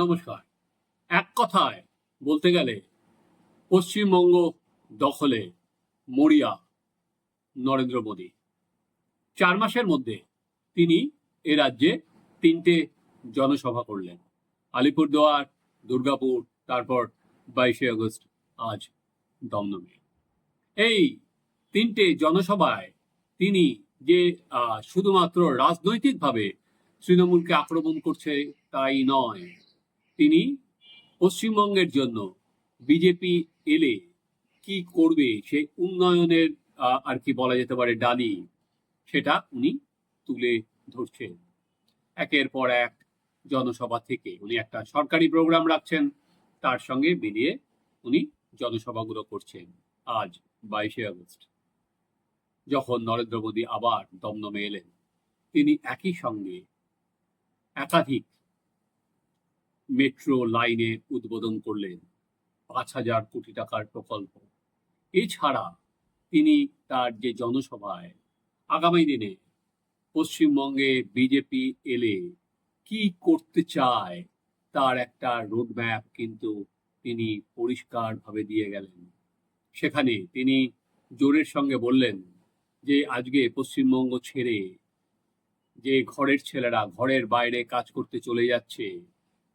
নমস্কার। এক কথায় বলতে গেলে, পশ্চিমবঙ্গ দখলে মরিয়া নরেন্দ্র মোদী। চার মাসের মধ্যে তিনি এ রাজ্যে তিনটে জনসভা করলেন। আলিপুরদুয়ার, দুর্গাপুর, তারপর বাইশে আগস্ট আজ দমদমে। এই তিনটে জনসভায় তিনি যে শুধুমাত্র রাজনৈতিকভাবে তৃণমূলকে আক্রমণ করছে তাই নয় তিনি পশ্চিমবঙ্গের জন্য বিজেপি এলে কি করবে সেই উন্নয়নের আর কি বলা যেতে পারে, ডালি, সেটা উনি তুলে ধরছেন। একের পর এক জনসভা থেকে উনি একটা সরকারি প্রোগ্রাম রাখছেন, তার সঙ্গে মিলিয়ে উনি জনসভাগুলো করছেন আজ বাইশে আগস্ট। যখন নরেন্দ্র মোদী আবার দমদমে এলেন, তিনি একই সঙ্গে একাধিক মেট্রো লাইনের উদ্বোধন করলেন পাঁচ হাজার কোটি টাকার প্রকল্প। এছাড়া তিনি তার যে জনসভায় আগামী দিনে পশ্চিমবঙ্গে বিজেপি এলে কি করতে চায় তার একটা রোডম্যাপ কিন্তু তিনি পরিষ্কারভাবে দিয়ে গেলেন। সেখানে তিনি জোরের সঙ্গে বললেন যে, আজকে পশ্চিমবঙ্গ ছেড়ে যে ঘরের ছেলেরা ঘরের বাইরে কাজ করতে চলে যাচ্ছে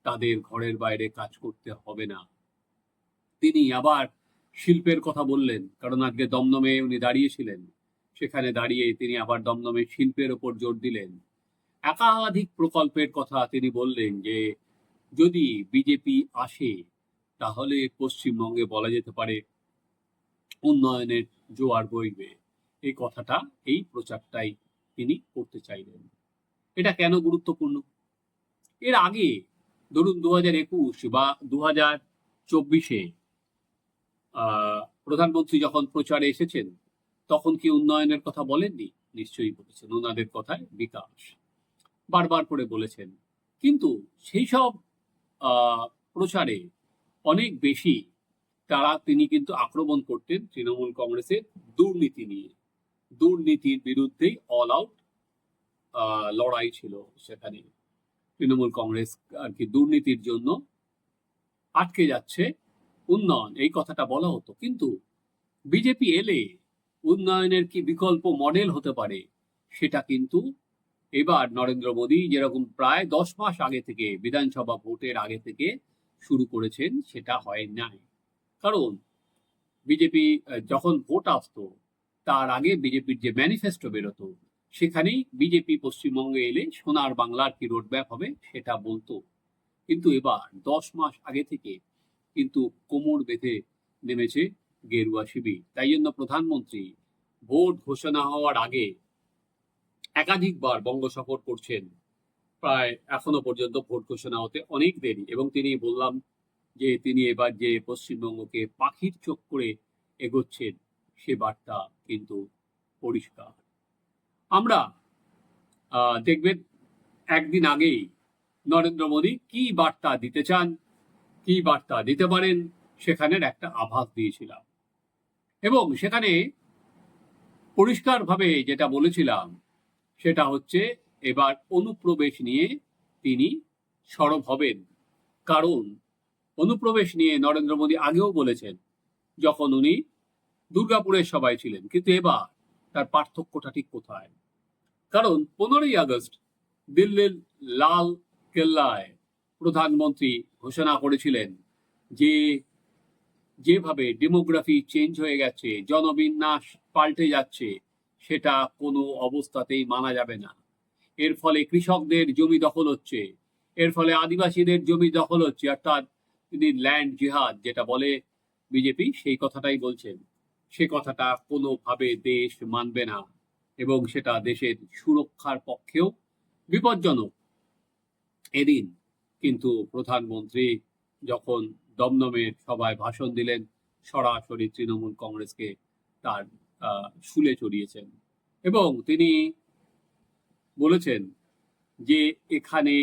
তাদের ঘরের বাইরে কাজ করতে হবে না। তিনি আবার শিল্পের কথা বললেন, কারণ আজকে দমদমে উনি দাঁড়িয়েছিলেন। সেখানে দাঁড়িয়ে তিনি আবার দমদমে শিল্পের ওপর জোর দিলেন। একাধিক প্রকল্পের কথা তিনি বললেন যে, যদি বিজেপি আসে, তাহলে পশ্চিমবঙ্গে বলা যেতে পারে উন্নয়নের জোয়ার বইবে। এই কথাটা, এই প্রচারটাই তিনি করতে চাইলেন। এটা কেন গুরুত্বপূর্ণ? এর আগে ধরুন দু হাজার একুশ বা দু হাজার চব্বিশে প্রধানমন্ত্রী যখন প্রচারে এসেছেন, তখন কি উন্নয়নের কথা বলেননি? নিশ্চয়ই বলেছেন, ওনাদের কথায় বিকাশ। বারবার করে বলেছেন। কিন্তু সেই সব প্রচারে অনেক বেশি তারা তিনি কিন্তু আক্রমণ করতেন তৃণমূল কংগ্রেসের দুর্নীতি নিয়ে। দুর্নীতির বিরুদ্ধেই অল আউট লড়াই ছিল সেখানে। তৃণমূল কংগ্রেস আর কি দুর্নীতির জন্য আটকে যাচ্ছে উন্নয়ন। এই কথাটা বলা হতো। কিন্তু বিজেপি এলে উন্নয়নের কি বিকল্প মডেল হতে পারে, সেটা কিন্তু এবার নরেন্দ্র মোদী যেরকম প্রায় দশ মাস আগে থেকে বিধানসভা ভোটের আগে থেকে শুরু করেছেন, সেটা হয় নাই। কারণ বিজেপি যখন ভোট আসতো, তার আগে বিজেপির যে ম্যানিফেস্টো বেরোতো সেখানেই বিজেপি পশ্চিমবঙ্গে এলে সোনার বাংলার কি রোডম্যাপ হবে সেটা বলতো। কিন্তু এবার দশ মাস আগে থেকে কিন্তু কোমর বেঁধে নেমেছে গেরুয়া শিবির। তাই জন্য প্রধানমন্ত্রী ভোট ঘোষণা হওয়ার আগে একাধিকবার বঙ্গ সফর করছেন। প্রায় এখনও পর্যন্ত ভোট ঘোষণা হতে অনেক দেরি এবং তিনি বললাম যে তিনি এবার যে পশ্চিমবঙ্গকে পাখির চোখ করে এগোচ্ছেন সে বার্তা কিন্তু পরিষ্কার। আমরা দেখবেন একদিন আগেই নরেন্দ্র মোদী কি বার্তা দিতে চান, কি বার্তা দিতে পারেন সেখানের একটা আভাস দিয়েছিলাম। এবং সেখানে পরিষ্কারভাবে যেটা বলেছিলাম, সেটা হচ্ছে এবার অনুপ্রবেশ নিয়ে তিনি সরব হবেন। কারণ অনুপ্রবেশ নিয়ে নরেন্দ্র মোদী আগেও বলেছেন, যখন উনি দুর্গাপুরের সবাই ছিলেন, কিন্তু এবার তার পার্থক্যটা ঠিক কোথায়? কারণ পনেরোই আগস্ট দিল্লির লাল কেল্লায় প্রধানমন্ত্রী ঘোষণা করেছিলেন যে যেভাবে ডেমোগ্রাফি চেঞ্জ হয়ে গেছে, জনবিন্যাস পাল্টে যাচ্ছে, সেটা কোনো অবস্থাতেই মানা যাবে না। এর ফলে কৃষকদের জমি দখল হচ্ছে, এর ফলে আদিবাসীদের জমি দখল হচ্ছে, অর্থাৎ তিনি ল্যান্ড জিহাদ যেটা বলে বিজেপি সেই কথাটাই বলছেন। সে কথাটা কোনোভাবে দেশ মানবে না। এবং সেটা দেশের সুরক্ষার পক্ষেও বিপজ্জনক। এদিন কিন্তু প্রধানমন্ত্রী যখন দমদমের সভায় ভাষণ দিলেন, সরাসরি তৃণমূল কংগ্রেসকে তার শুলে চড়িয়েছেন এবং তিনি বলেছেন যে এখানে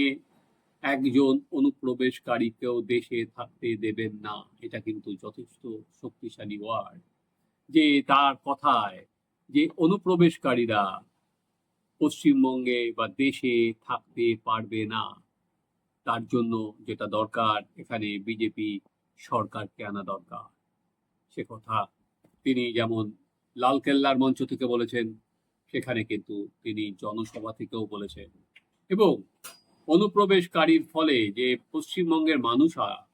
একজন অনুপ্রবেশকারীকেও দেশে থাকতে দেবেন না, এটা কিন্তু যথেষ্ট শক্তিশালী ওয়ার্ড। যে তার কথায় যে অনুপ্রবেশকারীরা পশ্চিমবঙ্গে বা দেশে থাকতে পারবে না, তার জন্য যেটা দরকার, এখানে বিজেপি সরকারকে আনা দরকার। সে কথা তিনি যেমন লালকেল্লার মঞ্চ থেকে বলেছেন, সেখানে কিন্তু তিনি জনসভা থেকেও বলেছেন। এবং অনুপ্রবেশকারীর ফলে যে পশ্চিমবঙ্গের মানুষরা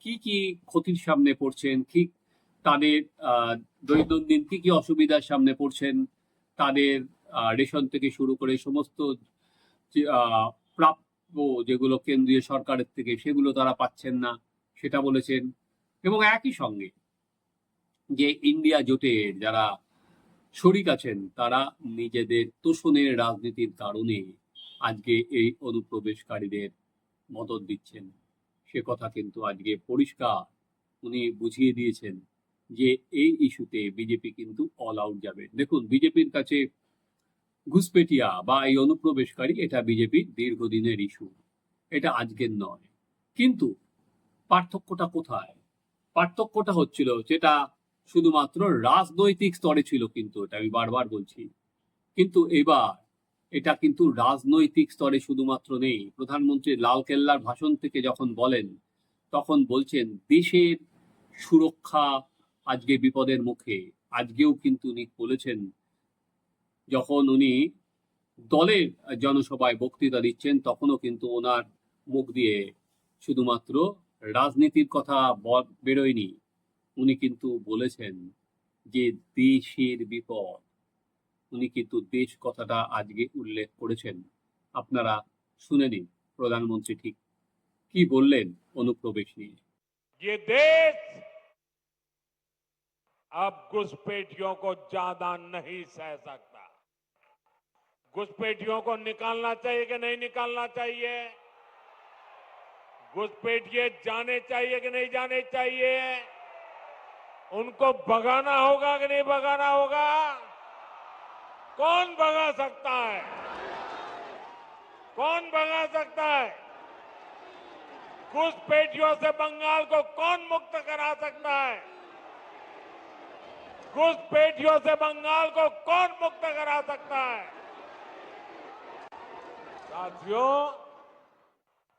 কি কি ক্ষতির সামনে পড়ছেন কি তাদের দৈনন্দিন কি কি অসুবিধার সামনে পড়ছেন, তাদের রেশন থেকে শুরু করে সমস্ত প্রাপ্য যেগুলো কেন্দ্রীয় সরকারের থেকে সেগুলো তারা পাচ্ছেন না, সেটা বলেছেন। এবং একই সঙ্গে যে ইন্ডিয়া জোটের যারা শরিক আছেন, তারা নিজেদের তোষণের রাজনীতির কারণে আজকে এই অনুপ্রবেশকারীদের মদত দিচ্ছেন। সে কথা কিন্তু আজকে পরিষ্কার উনি বুঝিয়ে দিয়েছেন। যে এই ইস্যুতে বিজেপি কিন্তু অল আউট যাবে। দেখুন বিজেপির কাছে ঘুষপেটিয়া বা এই অনুপ্রবেশকারী, এটা বিজেপির দীর্ঘদিনের ইস্যু এটা আজকের নয়। কিন্তু পার্থক্যটা কোথায়? পার্থক্যটা হচ্ছিল যেটা শুধুমাত্র রাজনৈতিক স্তরে ছিল কিন্তু, এটা আমি বারবার বলছি। কিন্তু এবার এটা কিন্তু রাজনৈতিক স্তরে শুধুমাত্র নেই। প্রধানমন্ত্রী লালকেল্লার ভাষণ থেকে যখন বলেন, তখন বলছেন, দেশের সুরক্ষা আজকে বিপদের মুখে, আজকেও কিন্তু উনি বলেছেন, যখন উনি দলের জনসভায় বক্তৃতা দিচ্ছেন, তখনও কিন্তু ওনার মুখ দিয়ে শুধুমাত্র রাজনীতির কথা বেরোয়নি। উনি কিন্তু বলেছেন যে দেশের বিপদ। উনি কিন্তু দেশ কথাটা আজকে উল্লেখ করেছেন। আপনারা শুনে নিন, প্রধানমন্ত্রী ঠিক কি বললেন অনুপ্রবেশ নিয়ে। দেশ अब घुसपैठियों को ज़्यादा नहीं सह सकता। घुसपैठियों को निकालना चाहिए कि नहीं निकालना चाहिए? घुसपैठिए जाने चाहिए कि नहीं जाने चाहिए? उनको भगाना होगा कि नहीं भगाना होगा? कौन भगा सकता है? कौन भगा सकता है? घुसपैठियों से बंगाल को कौन मुक्त करा सकता है? घुसपैठियों से बंगाल को कौन मुक्त करा सकता है? साथियों,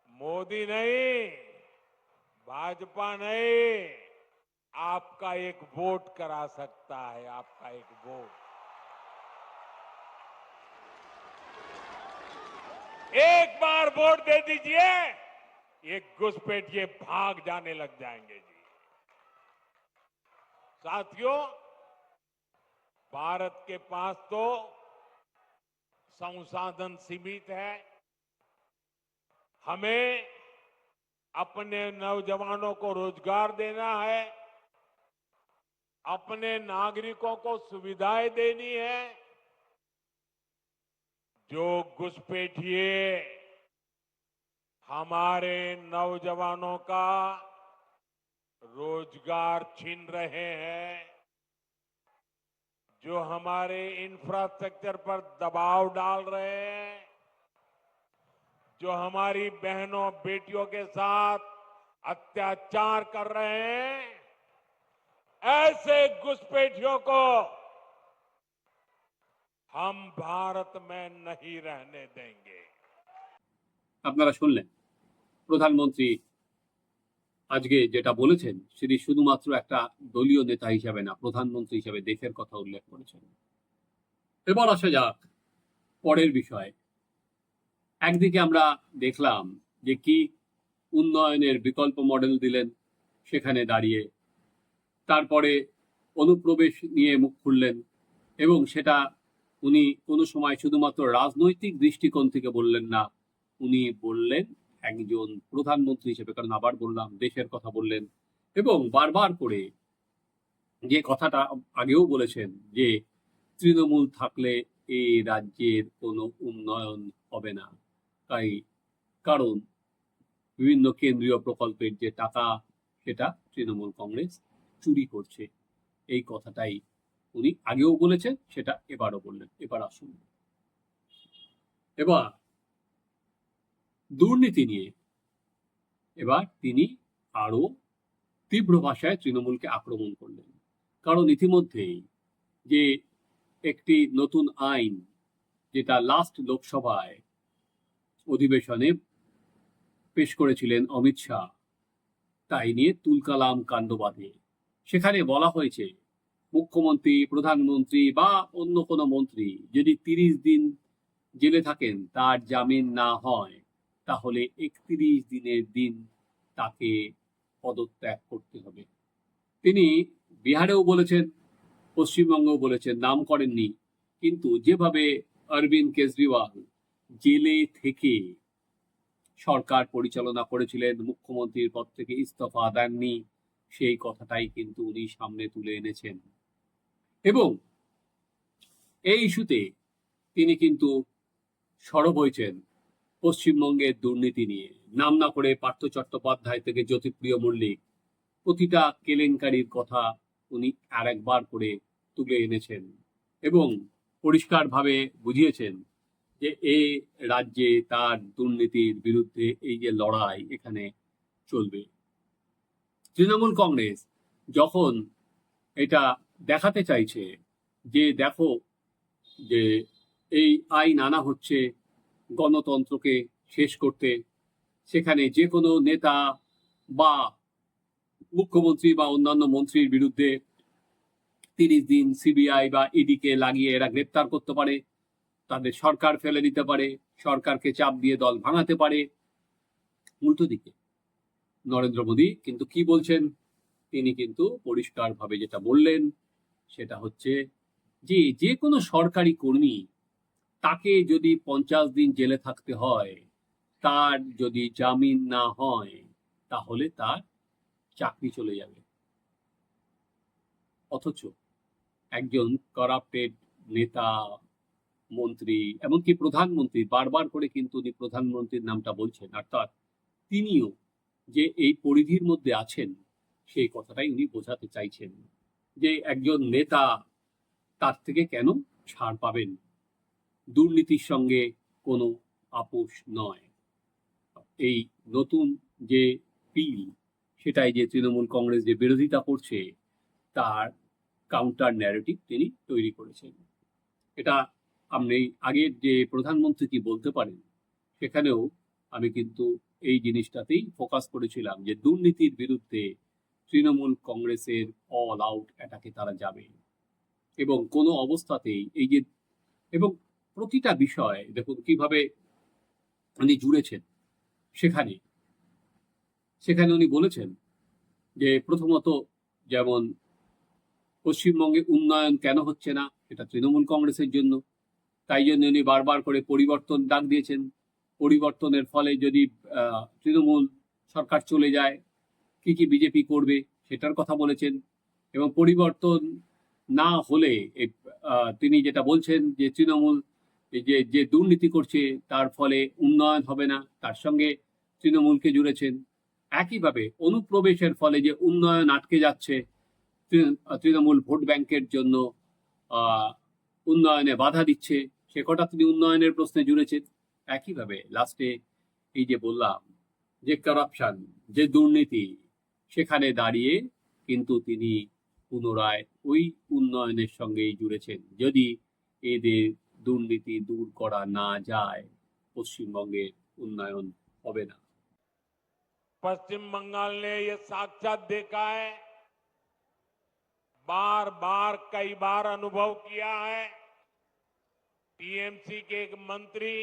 मोदी नहीं, भाजपा नहीं, आपका एक वोट करा सकता है, आपका एक वोट। एक बार वोट दे दीजिए, ये घुसपैठिए भाग जाने लग जाएँगे जी। साथियों भारत के पास तो संसाधन सीमित है। हमें अपने नौजवानों को रोज़गार देना है, अपने नागरिकों को सुविधाएँ देनी है। जो घुसपैठिए हमारे नौजवानों का रोज़गार छीन रहे हैं जो हमारे इंफ्रास्ट्रक्चर पर दबाव डाल रहे हैं जो हमारी बहनों बेटियों के साथ अत्याचार कर रहे हैं ऐसे घुसपैठियों को हम भारत में नहीं रहने देंगे আপনারা শুনলেন প্রধানমন্ত্রী আজকে যেটা বলেছেন, সেটি শুধুমাত্র একটা দলীয় নেতা হিসাবে না, প্রধানমন্ত্রী হিসাবে দেশের কথা উল্লেখ করেছেন। এবার আসা যাক পরের বিষয়। একদিকে আমরা দেখলাম যে কি উন্নয়নের বিকল্প মডেল দিলেন সেখানে দাঁড়িয়ে। তারপরে অনুপ্রবেশ নিয়ে মুখ খুললেন এবং সেটা উনি কোনো সময় শুধুমাত্র রাজনৈতিক দৃষ্টিকোণ থেকে বললেন না, উনি বললেন একজন প্রধানমন্ত্রী হিসেবে, কারণ আবার বললাম, দেশের কথা বললেন এবং বারবার করে যে কথাটা আগেও বলেছেন যে তৃণমূল থাকলে এই রাজ্যের কোনো উন্নয়ন হবে না। তাই কারণ বিভিন্ন কেন্দ্রীয় প্রকল্পের যে টাকা, সেটা তৃণমূল কংগ্রেস চুরি করছে। এই কথাটাই উনি আগেও বলেছেন, সেটা এবারও বললেন। এবার আসুন। এবার দুর্নীতি নিয়ে। এবার তিনি আরও তীব্র ভাষায় তৃণমূলকে আক্রমণ করলেন। কারণ ইতিমধ্যেই যে একটি নতুন আইন যেটা লাস্ট লোকসভায় অধিবেশনে পেশ করেছিলেন অমিত শাহ, তাই নিয়ে তুলকালাম কাণ্ড বাঁধে। সেখানে বলা হয়েছে, মুখ্যমন্ত্রী, প্রধানমন্ত্রী বা অন্য কোনো মন্ত্রী যদি তিরিশ দিন জেলে থাকেন, তার জামিন না হয়। তাহলে একত্রিশ দিনের দিন তাকে পদত্যাগ করতে হবে। তিনি বিহারেও বলেছেন, পশ্চিমবঙ্গেও বলেছেন, নাম করেননি। কিন্তু যেভাবে অরবিন্দ কেজরিওয়াল জেলে থেকে সরকার পরিচালনা করেছিলেন, মুখ্যমন্ত্রীর পদ থেকে ইস্তফা দেননি, সেই কথাটাই কিন্তু উনি সামনে তুলে এনেছেন। এবং এই ইস্যুতে তিনি কিন্তু সরব হয়েছেন। পশ্চিমবঙ্গের দুর্নীতি নিয়ে। নাম না করে পার্থ চট্টোপাধ্যায় থেকে জ্যোতিপ্রিয় মল্লিক। প্রতিটা কেলেঙ্কারির কথা উনি আরেকবার করে তুলে এনেছেন এবং পরিষ্কারভাবে বুঝিয়েছেন যে এই রাজ্যে তার দুর্নীতির বিরুদ্ধে এই যে লড়াই এখানে চলবে। তৃণমূল কংগ্রেস যখন এটা দেখাতে চাইছে যে দেখো যে এই আইন আনা হচ্ছে গণতন্ত্রকে শেষ করতে সেখানে যে কোনো নেতা বা মুখ্যমন্ত্রী বা অন্যান্য মন্ত্রীর বিরুদ্ধে তিরিশ দিন সিবিআই বা ইডিকে লাগিয়ে এরা গ্রেপ্তার করতে পারে, তাদের সরকার ফেলে দিতে পারে, সরকারকে চাপ দিয়ে দল ভাঙাতে পারে। উল্টো দিকে, নরেন্দ্র মোদী কিন্তু কি বলছেন? তিনি কিন্তু পরিষ্কারভাবে যেটা বললেন সেটা হচ্ছে যে যে কোনো সরকারি কর্মী তাকে যদি পঞ্চাশ দিন জেলে থাকতে হয়, তার যদি জামিন না হয়, তাহলে তার চাকরি চলে যাবে। অথচ একজন করাপ্টেড নেতা, মন্ত্রী, এমনকি প্রধানমন্ত্রী, বারবার করে কিন্তু উনি প্রধানমন্ত্রীর নামটা বলছেন। অর্থাৎ তিনিও যে এই পরিধির মধ্যে আছেন, সেই কথাটাই উনি বোঝাতে চাইছেন যে একজন নেতা তার থেকে কেন ছাড় পাবেন? দুর্নীতির সঙ্গে কোনো আপোষ নয়। এই নতুন যে বিল সেটাই যে তৃণমূল কংগ্রেস যে বিরোধিতা করছে, তার কাউন্টার ন্যারেটিভ তিনি তৈরি করেছেন। এটা আপনি আগের যে প্রধানমন্ত্রী কি বলতে পারেন, সেখানেও আমি কিন্তু এই জিনিসটাতেই ফোকাস করেছিলাম যে দুর্নীতির বিরুদ্ধে তৃণমূল কংগ্রেসের অল আউট অ্যাটাকে তারা যাবে। এবং কোনো অবস্থাতেই এই যে, এবং প্রতিটা বিষয়, দেখুন কীভাবে উনি জুড়েছেন সেখানে। সেখানে উনি বলেছেন যে প্রথমত যেমন পশ্চিমবঙ্গে উন্নয়ন কেন হচ্ছে না, এটা তৃণমূল কংগ্রেসের জন্য। তাই জন্য উনি বারবার করে পরিবর্তন ডাক দিয়েছেন। পরিবর্তনের ফলে যদি তৃণমূল সরকার চলে যায়, কি কি বিজেপি করবে সেটার কথা বলেছেন এবং পরিবর্তন না হলে তিনি যেটা বলছেন যে তৃণমূল যে যে দুর্নীতি করছে, তার ফলে উন্নয়ন হবে না। তার সঙ্গে তৃণমূলকে জুড়েছেন। একইভাবে অনুপ্রবেশের ফলে যে উন্নয়ন আটকে যাচ্ছে তৃণমূল ভোট ব্যাংকের জন্য উন্নয়নে বাধা দিচ্ছে, সে কটা তিনি উন্নয়নের প্রশ্নে জুড়েছেন। একইভাবে লাস্টে এই যে বললাম, যে কারাপশন যে দুর্নীতি, সেখানে দাঁড়িয়ে কিন্তু তিনি পুনরায় ওই উন্নয়নের সঙ্গেই জুড়েছেন। যদি এদের দুর্নীতি দূর করা না যায় পশ্চিমবঙ্গের উন্নয়ন হবে না पश्चिम बंगाल ने ये साक्षात देखा है बार बार कई बार अनुभव किया है टीएमसी के एक मंत्री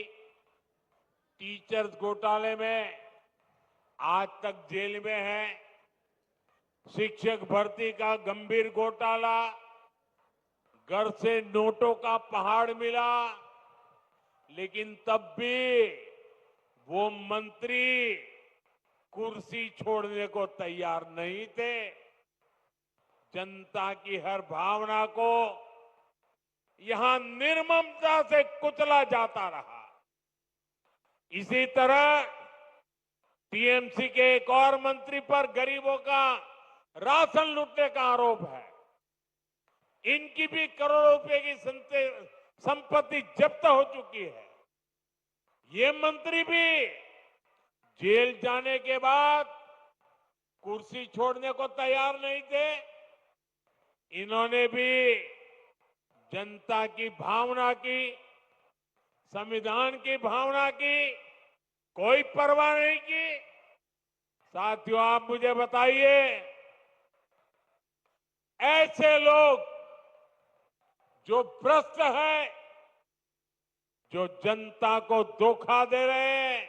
टीचर्स घोटाले में आज तक जेल में है शिक्षक भर्ती का गंभीर घोटाला घर से नोटों का पहाड़ मिला, लेकिन तब भी वो मंत्री कुर्सी छोड़ने को तैयार नहीं थे। जनता की हर भावना को यहाँ निर्ममता से कुचला जाता रहा। इसी तरह टीएमसी के एक और मंत्री पर गरीबों का राशन लूटने का आरोप है। इनकी भी करोड़ों रुपए की संपत्ति जब्त हो चुकी है। ये मंत्री भी जेल जाने के बाद कुर्सी छोड़ने को तैयार नहीं थे। इन्होंने भी जनता की भावना की, संविधान की भावना की, कोई परवाह नहीं की। साथियों, आप मुझे बताइए, ऐसे लोग जो भ्रष्ट है, जो जनता को धोखा दे रहे हैं,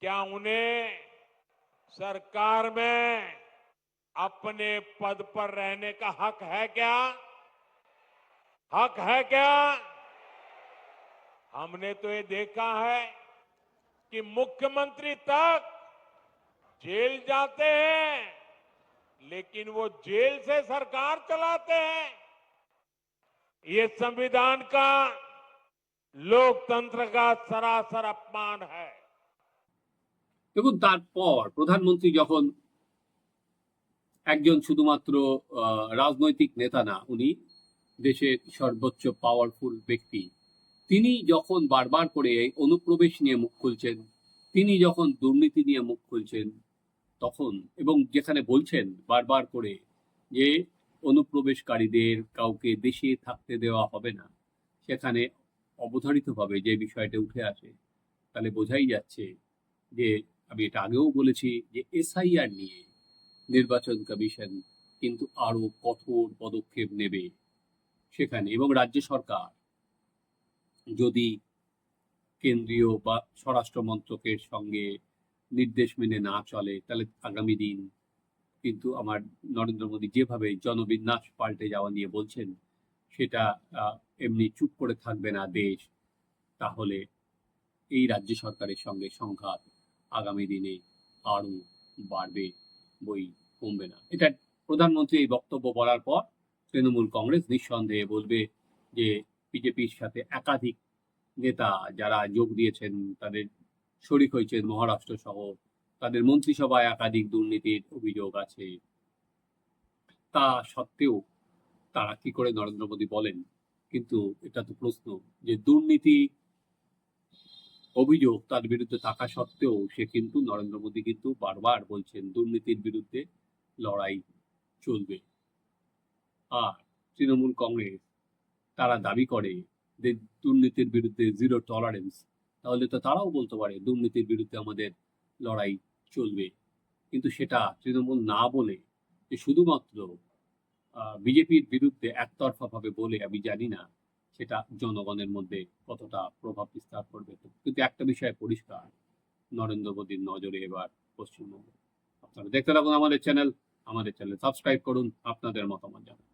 क्या उन्हें सरकार में अपने पद पर रहने का हक है क्या? हक है क्या? हमने तो ये देखा है कि मुख्यमंत्री तक जेल जाते हैं, लेकिन वो जेल से सरकार चलाते हैं। ये संविधान का लोकतंत्र का सरासर अपमान है দেখুন তারপর প্রধানমন্ত্রী যখন একজন শুধুমাত্র আহ, রাজনৈতিক নেতা না উনি দেশের সর্বোচ্চ পাওয়ারফুল ব্যক্তি তিনি যখন বারবার করে এই অনুপ্রবেশ নিয়ে মুখ খুলছেন তিনি যখন দুর্নীতি নিয়ে মুখ খুলছেন তখন এবং যেখানে বলছেন বারবার করে যে অনুপ্রবেশকারীদের কাউকে দেশে থাকতে দেওয়া হবে না। সেখানে অবধারিতভাবে যে বিষয়টা উঠে আসে, তাহলে বোঝাই যাচ্ছে যে, আমি এটা আগেও বলেছি যে এসআইআর নিয়ে নির্বাচন কমিশন কিন্তু আরও কঠোর পদক্ষেপ নেবে সেখানে। এবং রাজ্য সরকার যদি কেন্দ্রীয় বা স্বরাষ্ট্র মন্ত্রকের সঙ্গে নির্দেশ মেনে না চলে, তাহলে আগামী দিন কিন্তু আমার নরেন্দ্র মোদী যেভাবে জনবিন্যাস পাল্টে যাওয়া নিয়ে বলছেন, সেটা এমনি চুপ করে থাকবে না দেশ। তাহলে এই রাজ্য সরকারের সঙ্গে সংঘাত আগামী দিনে আরও বাড়বে বই কমবে না। এটা প্রধানমন্ত্রী এই বক্তব্য বলার পর তৃণমূল কংগ্রেস নিঃসন্দেহে বলবে যে বিজেপির সাথে একাধিক নেতা যারা যোগ দিয়েছেন, তাদের শরিক হয়েছেন মহারাষ্ট্র সহ তাদের মন্ত্রিসভায় একাধিক দুর্নীতির অভিযোগ আছে। তা সত্ত্বেও তারা কি করে নরেন্দ্র মোদী বলেন? কিন্তু এটা তো প্রশ্ন যে দুর্নীতি অভিযোগ তার বিরুদ্ধে থাকা সত্ত্বেও সে কিন্তু নরেন্দ্র মোদী কিন্তু বারবার বলছেন দুর্নীতির বিরুদ্ধে লড়াই চলবে। আর তৃণমূল কংগ্রেস তারা দাবি করে যে দুর্নীতির বিরুদ্ধে জিরো টলারেন্স তাহলে তো তারাও বলতে পারে দুর্নীতির বিরুদ্ধে আমাদের লড়াই চলবে। কিন্তু সেটা তৃণমূল না বলে যে শুধুমাত্র বিজেপির বিরুদ্ধে একতরফাভাবে বলে আমি জানি না সেটা জনগণের মধ্যে কতটা প্রভাব বিস্তার করবে। কিন্তু একটা বিষয় পরিষ্কার, নরেন্দ্র মোদীর নজরে এবার পশ্চিমবঙ্গ। আপনারা দেখতে থাকুন আমাদের চ্যানেল আমাদের চ্যানেল সাবস্ক্রাইব করুন, আপনাদের মতামত জানান।